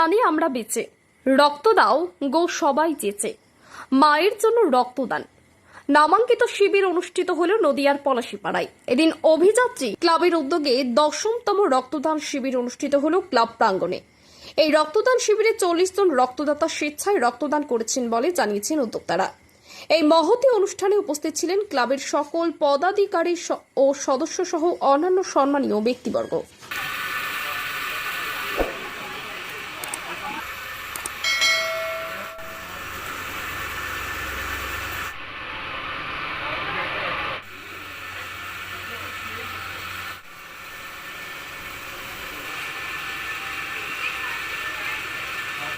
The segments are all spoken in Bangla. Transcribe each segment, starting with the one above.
রক্তদানে আমরা বেঁচে। রক্ত দাও গো সবাই যেচে মায়ের জন্য রক্তদান। নামাঙ্কিত শিবির অনুষ্ঠিত হল নদিয়ার পলাশিপাড়ায়। এদিন অভিযাত্রী ক্লাবের উদ্যোগে দশমতম রক্তদান শিবির অনুষ্ঠিত হল ক্লাব প্রাঙ্গণে। এই রক্তদান শিবিরে চল্লিশ জন রক্তদাতা স্বেচ্ছায় রক্তদান করেছেন বলে জানিয়েছেন উদ্যোক্তারা। এই মহতি অনুষ্ঠানে উপস্থিত ছিলেন ক্লাবের সকল পদাধিকারী ও সদস্য সহ অন্যান্য সম্মানীয় ব্যক্তিবর্গ।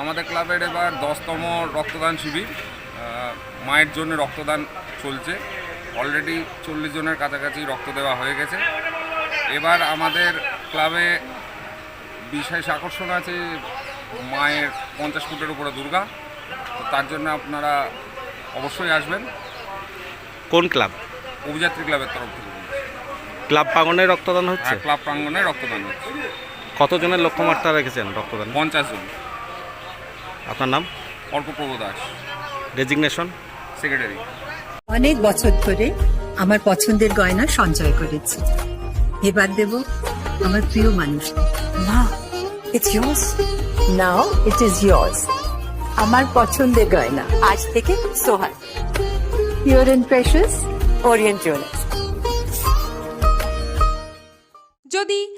আমাদের ক্লাবের এবার দশতম রক্তদান শিবির মায়ের জন্য রক্তদান চলছে। অলরেডি চল্লিশ জনের কাছাকাছি রক্ত দেওয়া হয়ে গেছে। এবার আমাদের ক্লাবে বিশেষ আকর্ষণ আছে মায়ের পঞ্চাশ ফুটের উপরে দুর্গা। তার জন্য আপনারা অবশ্যই আসবেন। কোন ক্লাব? অভিযাত্রী ক্লাবের তরফ থেকে। ক্লাব প্রাঙ্গনে রক্তদান হচ্ছে? ক্লাব প্রাঙ্গনে রক্তদান হচ্ছে। কতজনের লক্ষ্যমাত্রা রেখেছেন রক্তদান? পঞ্চাশ জন। আপনার নাম? অর্কপ্রভ দাস। ডেজিগনেশন সেক্রেটারি অনেক বছর ধরে আমার পছন্দের গয়না সঞ্চয় করেছি। এবার দেব আমার প্রিয় মানুষ। মা it's yours. Now it is yours. আমার পছন্দের গয়না। আজ থেকে Sohan pure and precious Orient jewellers যদি